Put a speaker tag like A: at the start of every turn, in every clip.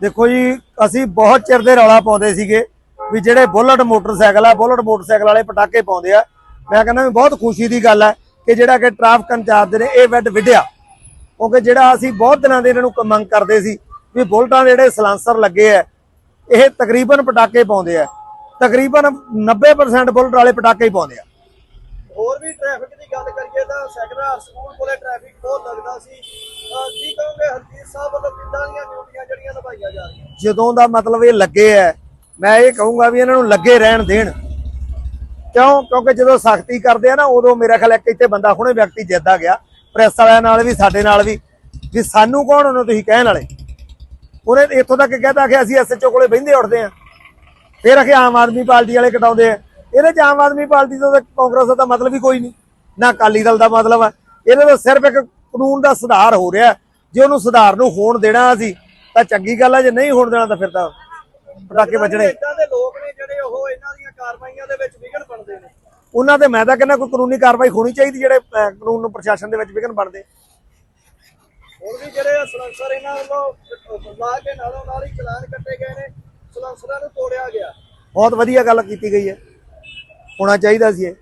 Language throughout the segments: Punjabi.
A: ਦੇਖੋ ਜੀ, ਅਸੀਂ ਬਹੁਤ ਚਿਰ ਦੇ ਰੌਲਾ ਪਾਉਂਦੇ ਸੀਗੇ ਵੀ ਜਿਹੜੇ ਬੁਲਟ ਮੋਟਰਸਾਈਕਲ ਆ, ਬੁਲਟ ਮੋਟਰਸਾਈਕਲ ਵਾਲੇ ਪਟਾਕੇ ਪਾਉਂਦੇ ਆ। ਮੈਂ ਕਹਿੰਦਾ ਵੀ ਬਹੁਤ ਖੁਸ਼ੀ ਦੀ ਗੱਲ ਹੈ ਕਿ ਜਿਹੜਾ ਕਿ ਟ੍ਰੈਫਿਕ ਇੰਚਾਰਜ ਨੇ ਇਹ ਵੱਡ ਵਿੱਢਿਆ। ਕਿਉਂਕਿ ਜਿਹੜਾ ਅਸੀਂ ਬਹੁਤ ਦਿਨਾਂ ਦੇ ਇਹਨਾਂ ਨੂੰ ਮੰਗ ਕਰਦੇ ਸੀ ਵੀ ਬੁਲਟਾਂ ਦੇ ਜਿਹੜੇ ਸਲਾਂਸਰ ਲੱਗੇ ਆ, ਇਹ ਤਕਰੀਬਨ ਪਟਾਕੇ ਪਾਉਂਦੇ ਆ। ਤਕਰੀਬਨ 90% ਬੁਲਟ ਵਾਲੇ ਪਟਾਕੇ ਹੀ ਪਾਉਂਦੇ ਆ
B: ਹੋਰ ਵੀ ਟ੍ਰੈਫਿਕ ਦੀ ਗੱਲ ਕਰੀਏ ਸਕੂਲ ਕੋਲੇ ਟ੍ਰੈਫਿਕ ਬਹੁਤ ਲੱਗਦਾ ਸੀ। ਕੀ ਕਹੋਗੇ ਹਰਜੀਤ ਸਾਹਿਬ ਵੱਲੋਂ ਕਿੱਦਾਂ ਦੀਆਂ ਡਿਊਟੀਆਂ ਜਿਹੜੀਆਂ ਨਿਭਾਈਆਂ ਜਾ ਰਹੀਆਂ?
A: ਜਦੋਂ ਦਾ ਮਤਲਬ ਇਹ ਲੱਗੇ ਐ, ਮੈਂ ਇਹ ਕਹੂੰਗਾ ਵੀ ਇਹਨਾਂ ਨੂੰ ਲੱਗੇ ਰਹਿਣ ਦੇਣ। ਕਿਉਂ? ਕਿਉਂਕਿ ਜਦੋਂ ਸਖਤੀ ਕਰਦੇ ਆ ਨਾ, ਉਦੋਂ ਮੇਰਾ ਖਿਆਲ ਹੈ ਇੱਥੇ ਬੰਦਾ ਹੁਣੇ ਵਿਅਕਤੀ ਜਿੱਦਾ ਗਿਆ, ਪ੍ਰੈਸ ਵਾਲਿਆਂ ਨਾਲ ਵੀ, ਸਾਡੇ ਨਾਲ ਵੀ ਵੀ ਸਾਨੂੰ ਕੌਣ ਉਹਨੂੰ ਤੁਸੀਂ ਕਹਿਣ ਵਾਲੇ? ਉਹਨੇ ਇੱਥੋਂ ਤੱਕ ਕਹਿਤਾ ਕਿ ਅਸੀਂ ਐਸਐਚਓ ਕੋਲੇ ਬਹਿੰਦੇ ਉੱਠਦੇ ਆ। ਫਿਰ ਅਖੇ ਆਮ ਆਦਮੀ ਪਾਰਟੀ ਵਾਲੇ ਕਟਾਉਂਦੇ ਆ। ਇਹਦੇ ਚ ਆਮ ਆਦਮੀ ਪਾਰਟੀ ਤੋਂ ਤਾਂ ਕਾਂਗਰਸ ਦਾ ਮਤਲਬ ਹੀ ਕੋਈ ਨਹੀਂ। ਨਾ ਅਕਾਲੀ ਦਲ ਦਾ ਮਤਲਬ ਆ। ਇਹਦੇ ਤੋਂ ਸਿਰਫ ਇੱਕ ਕਾਨੂੰਨ ਦਾ ਸੁਧਾਰ ਹੋ ਰਿਹਾ। ਜੇ ਉਹਨੂੰ ਸੁਧਾਰ ਨੂੰ ਹੋਣ ਦੇਣਾ ਅਸੀਂ ਤਾਂ ਚੰਗੀ ਗੱਲ ਆ। ਜੇ ਨਹੀਂ ਹੋਣ ਦੇਣਾ ਤਾਂ ਫਿਰ ਤਾਂ ਪਟਾਕੇ ਵੱਜਣੇ।
B: ਇਦਾਂ ਦੇ ਲੋਕ ਨੇ ਜਿਹੜੇ ਉਹ ਇਹਨਾਂ ਦੀਆਂ ਕਾਰਵਾਈਆਂ ਦੇ ਵਿੱਚ ਵਿਘਨ ਬਣਦੇ ਨੇ।
A: ਉਹਨਾਂ ਤੇ ਮੈਂ ਤਾਂ ਕਹਿੰਦਾ ਕੋਈ ਕਾਨੂੰਨੀ ਕਾਰਵਾਈ ਹੋਣੀ ਚਾਹੀਦੀ ਜਿਹੜੇ ਕਾਨੂੰਨ ਨੂੰ ਪ੍ਰਸ਼ਾਸਨ ਦੇ ਵਿੱਚ ਵਿਘਨ ਬਣਦੇ।
B: ਹੁਣ ਵੀ ਜਿਹੜੇ ਸਲੰਸਰ ਇਹਨਾਂ ਵੱਲੋਂ ਲਾ ਕੇ ਨਾਲੋਂ ਨਾਲ ਹੀ ਚਲਾਨ ਕੱਟੇ ਗਏ ਨੇ। ਸਲੰਸਰਾਂ ਨੂੰ ਤੋੜਿਆ ਗਿਆ।
A: ਬਹੁਤ ਵਧੀਆ ਗੱਲ ਕੀਤੀ ਗਈ ਹੈ। ਹੋਣਾ ਚਾਹੀਦਾ ਸੀ ਇਹ।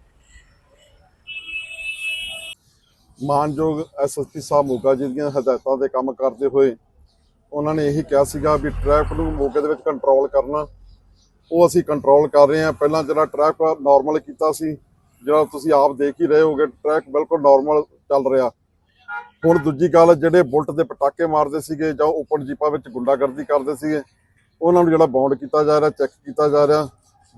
C: ਮਾਨਯੋਗ ਐਸਐਸਪੀ ਸਾਹਿਬ ਮੋਗਾ ਜੀ ਦੀਆਂ ਹਦਾਇਤਾਂ ਦੇ ਕੰਮ ਕਰਦੇ ਹੋਏ ਉਹਨਾਂ ਨੇ ਇਹੀ ਕਿਹਾ ਸੀਗਾ ਵੀ ਟ੍ਰੈਫਿਕ ਨੂੰ ਮੋਗੇ ਦੇ ਵਿੱਚ ਕੰਟਰੋਲ ਕਰਨਾ। ਉਹ ਅਸੀਂ ਕੰਟਰੋਲ ਕਰ ਰਹੇ ਹਾਂ। ਪਹਿਲਾਂ ਜਿਹੜਾ ਟ੍ਰੈਫਿਕ ਨਾਰਮਲ ਕੀਤਾ ਸੀ, ਜਿਹੜਾ ਤੁਸੀਂ ਆਪ ਦੇਖ ਹੀ ਰਹੇ ਹੋਗੇ, ਟ੍ਰੈਫਿਕ ਬਿਲਕੁਲ ਨਾਰਮਲ ਚੱਲ ਰਿਹਾ। ਹੁਣ ਦੂਜੀ ਗੱਲ, ਜਿਹੜੇ ਬੁਲਟ ਦੇ ਪਟਾਕੇ ਮਾਰਦੇ ਸੀਗੇ ਜਾਂ ਓਪਨ ਜੀਪਾਂ ਵਿੱਚ ਗੁੰਡਾਗਰਦੀ ਕਰਦੇ ਸੀਗੇ, ਉਹਨਾਂ ਨੂੰ ਜਿਹੜਾ ਬੌਂਡ ਕੀਤਾ ਜਾ ਰਿਹਾ ਚੈੱਕ ਕੀਤਾ ਜਾ ਰਿਹਾ।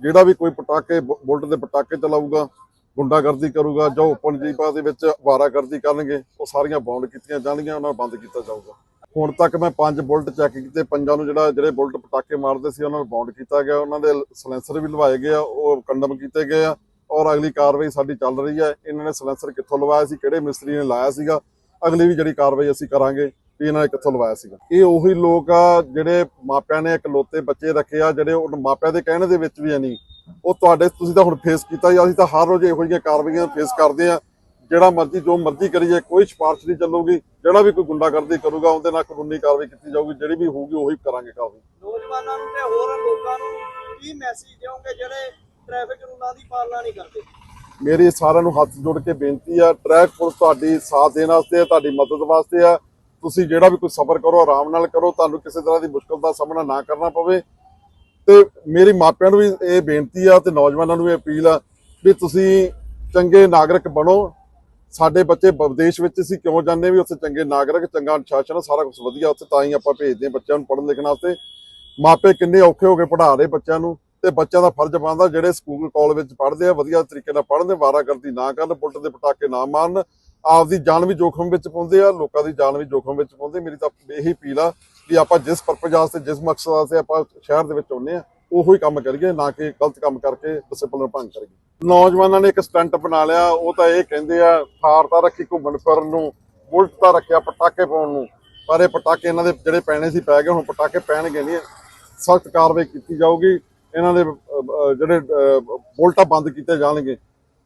C: ਜਿਹੜਾ ਵੀ ਕੋਈ ਪਟਾਕੇ, ਬੁ- ਬੁਲਟ ਦੇ ਪਟਾਕੇ ਚਲਾਊਗਾ ਗੁੰਡਾਗਰਦੀ ਕਰੂਗਾ ਜਾਂ ਓਪਨ ਜੀਪਾਂ ਦੇ ਵਿੱਚ ਵਾਰਾਗਰਦੀ ਕਰਨਗੇ, ਉਹ ਸਾਰੀਆਂ ਬੌਂਡ ਕੀਤੀਆਂ ਜਾਣਗੀਆਂ, ਉਹਨਾਂ ਨੂੰ ਬੰਦ ਕੀਤਾ ਜਾਊਗਾ। ਹੁਣ ਤੱਕ ਮੈਂ ਪੰਜ ਬੁਲਟ ਚੈੱਕ ਕੀਤੇ, ਪੰਜਾਂ ਨੂੰ ਜਿਹੜਾ ਜਿਹੜੇ ਬੁਲਟ ਪਟਾਕੇ ਮਾਰਦੇ ਸੀ, ਉਹਨਾਂ ਨੂੰ ਬੌਂਡ ਕੀਤਾ ਗਿਆ, ਉਹਨਾਂ ਦੇ ਸਲੈਂਸਰ ਵੀ ਲਵਾਏ ਗਏ ਆ, ਉਹ ਕੰਡਮ ਕੀਤੇ ਗਏ ਆ, ਔਰ ਅਗਲੀ ਕਾਰਵਾਈ ਸਾਡੀ ਚੱਲ ਰਹੀ ਹੈ ਇਹਨਾਂ ਨੇ ਸਲੈਂਸਰ ਕਿੱਥੋਂ ਲਵਾਇਆ ਸੀ, ਕਿਹੜੇ ਮਿਸਤਰੀ ਨੇ ਲਾਇਆ ਸੀਗਾ, ਅਗਲੀ ਵੀ ਜਿਹੜੀ ਕਾਰਵਾਈ ਅਸੀਂ ਕਰਾਂਗੇ, ਵੀ ਇਹਨਾਂ ਨੇ ਕਿੱਥੋਂ ਲਵਾਇਆ ਸੀਗਾ। ਇਹ ਉਹੀ ਲੋਕ ਆ, ਜਿਹੜੇ ਮਾਪਿਆਂ ਨੇ ਇਕਲੌਤੇ ਬੱਚੇ ਰੱਖੇ ਆ, ਜਿਹੜੇ ਉਹ ਮਾਪਿਆਂ ਦੇ ਕਹਿਣ ਦੇ ਵਿੱਚ ਵੀ ਆ ਨਹੀਂ ਉਹ ਤੁਹਾਡੇ ਤੁਸੀਂ ਤਾਂ ਹੁਣ ਫੇਸ ਕੀਤਾ ਆ, ਅਸੀਂ ਤਾਂ ਹਰ ਰੋਜ਼ ਇਹੋ ਜਿਹੀਆਂ ਕਾਰਵਾਈਆਂ ਫੇਸ ਕਰਦੇ ਆ। ਜਿਹੜਾ ਮਰਜ਼ੀ ਜੋ ਮਰਜ਼ੀ ਕਰੀਏ ਕੋਈ ਸਿਫਾਰਿਸ਼ ਨਹੀਂ ਚੱਲੂਗੀ। ਜਿਹੜਾ ਵੀ ਕੋਈ ਗੁੰਡਾਗਰਦੀ ਕਰੂਗਾ ਉਹਦੇ ਨਾਲ ਕਾਨੂੰਨੀ ਕਾਰਵਾਈ ਕੀਤੀ ਜਾਊਗੀ। ਜਿਹੜੀ ਵੀ ਹੋਊਗੀ ਉਹੀ ਕਰਾਂਗੇ ਕਾਰਵਾਈ।
B: ਨੌਜਵਾਨਾਂ ਨੂੰ ਤੇ ਹੋਰ ਲੋਕਾਂ ਨੂੰ ਕੀ ਮੈਸੇਜ ਦਿਓਗੇ ਜਿਹੜੇ ਟ੍ਰੈਫਿਕ ਰੂਲਾਂ ਦੀ ਪਾਲਣਾ ਨਹੀਂ ਕਰਦੇ?
C: ਮੇਰੀ ਸਾਰਿਆਂ ਨੂੰ ਹੱਥ ਜੋੜ ਕੇ ਬੇਨਤੀ ਆ ਟਰੈਕ ਪੁਲਿਸ ਤੁਹਾਡੀ ਸਾਥ ਦੇਣ ਵਾਸਤੇ ਆ ਤੁਹਾਡੀ ਮਦਦ ਵਾਸਤੇ ਆ। ਤੁਸੀਂ ਜਿਹੜਾ ਵੀ ਕੋਈ ਸਫ਼ਰ ਕਰੋ ਆਰਾਮ ਨਾਲ ਕਰੋ। ਤੁਹਾਨੂੰ ਕਿਸੇ ਤਰ੍ਹਾਂ ਦੀ ਮੁਸ਼ਕਲ ਦਾ ਸਾਹਮਣਾ ਨਾ ਕਰਨਾ ਪਵੇ। ਤੇ ਮੇਰੀ ਮਾਪਿਆਂ ਨੂੰ ਵੀ ਇਹ ਬੇਨਤੀ ਆ ਤੇ ਨੌਜਵਾਨਾਂ ਨੂੰ ਵੀ ਅਪੀਲ ਆ ਵੀ ਤੁਸੀਂ ਚੰਗੇ ਨਾਗਰਿਕ ਬਣੋ। ਸਾਡੇ ਬੱਚੇ ਵਿਦੇਸ਼ ਵਿੱਚ ਅਸੀਂ ਕਿਉਂ ਜਾਂਦੇ ਵੀ ਉੱਥੇ ਚੰਗੇ ਨਾਗਰਿਕ, ਚੰਗਾ ਅਨੁਸ਼ਾਸਨ ਸਾਰਾ ਕੁਝ ਵਧੀਆ ਉੱਥੇ ਤਾਂ ਹੀ ਆਪਾਂ ਭੇਜਦੇ ਹਾਂ ਬੱਚਿਆਂ ਨੂੰ ਪੜ੍ਹਨ ਲਿਖਣ ਵਾਸਤੇ। ਮਾਪੇ ਕਿੰਨੇ ਔਖੇ ਹੋ ਕੇ ਪੜ੍ਹਾ ਰਹੇ ਬੱਚਿਆਂ ਨੂੰ ਤੇ ਬੱਚਿਆਂ ਦਾ ਫਰਜ਼ ਬਣਦਾ ਜਿਹੜੇ ਸਕੂਲ, ਕਾਲਜ ਵਿੱਚ ਪੜ੍ਹਦੇ ਆ, ਵਧੀਆ ਤਰੀਕੇ ਨਾਲ ਪੜ੍ਹਨ ਵਾਰਾਗਰਦੀ ਨਾ ਕਰਨ ਬੁਲਟ ਦੇ ਪਟਾਕੇ ਨਾ ਮਾਰਨ। ਆਪਦੀ ਜਾਨ ਵੀ ਜੋਖਮ ਵਿੱਚ ਪਾਉਂਦੇ ਆ, ਲੋਕਾਂ ਦੀ ਜਾਨ ਵੀ ਜੋਖਮ ਵਿੱਚ ਪਾਉਂਦੇ। ਮੇਰੀ ਤਾਂ ਇਹੀ ਅਪੀਲ ਆ ਵੀ ਆਪਾਂ ਜਿਸ ਪਰਪਸ ਵਾਸਤੇ ਜਿਸ ਮਕਸਦ ਵਾਸਤੇ ਆਪਾਂ ਸ਼ਹਿਰ ਦੇ ਵਿੱਚ ਆਉਂਦੇ ਆ ਉਹੋ ਹੀ ਕੰਮ ਕਰੀਏ ਨਾ ਕਿ ਗਲਤ ਕੰਮ ਕਰਕੇ ਡਿਸਪਲਿਨ ਭੰਗ ਕਰੀਏ। ਨੌਜਵਾਨਾਂ ਨੇ ਇੱਕ ਸਟੰਟ ਬਣਾ ਲਿਆ ਉਹ ਤਾਂ ਇਹ ਕਹਿੰਦੇ ਆ ਥਾਰ ਤਾਂ ਰੱਖੀ ਘੁੰਮਣ ਫਿਰਨ ਨੂੰ ਬੁਲਟ ਤਾਂ ਰੱਖਿਆ ਪਟਾਕੇ ਪਾਉਣ ਨੂੰ ਪਰ ਇਹ ਪਟਾਕੇ ਇਹਨਾਂ ਦੇ ਜਿਹੜੇ ਪੈਣੇ ਸੀ ਪੈ ਗਏ ਹੁਣ ਪਟਾਕੇ ਪੈਣਗੇ ਨਹੀਂ। ਸਖਤ ਕਾਰਵਾਈ ਕੀਤੀ ਜਾਊਗੀ ਇਹਨਾਂ ਦੇ ਜਿਹੜੇ ਅਹ, ਬੁਲਟਾਂ ਬੰਦ ਕੀਤੇ ਜਾਣਗੇ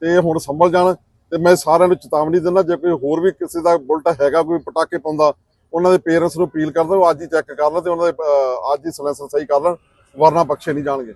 C: ਤੇ ਇਹ ਹੁਣ ਸੰਭਲ ਜਾਣ ਤੇ ਮੈਂ ਸਾਰਿਆਂ ਨੂੰ ਚੇਤਾਵਨੀ ਦਿੰਦਾ ਜੇ ਕੋਈ ਹੋਰ ਵੀ ਕਿਸੇ ਦਾ ਬੁਲਟ ਹੈਗਾ ਕੋਈ ਪਟਾਕੇ ਪਾਉਂਦਾ ਉਹਨਾਂ ਦੇ ਪੇਰੈਂਟਸ ਨੂੰ ਅਪੀਲ ਕਰਦਾ ਉਹ ਅੱਜ ਹੀ ਚੈੱਕ ਕਰ ਲੈਣ ਤੇ ਉਹਨਾਂ ਦੇ ਅੱਜ ਹੀ ਸਲੈਂਸਰ ਸਹੀ ਕਰ ਲੈਣ, ਵਰਨਾ ਬਖਸ਼ੇ ਨਹੀਂ ਜਾਣਗੇ।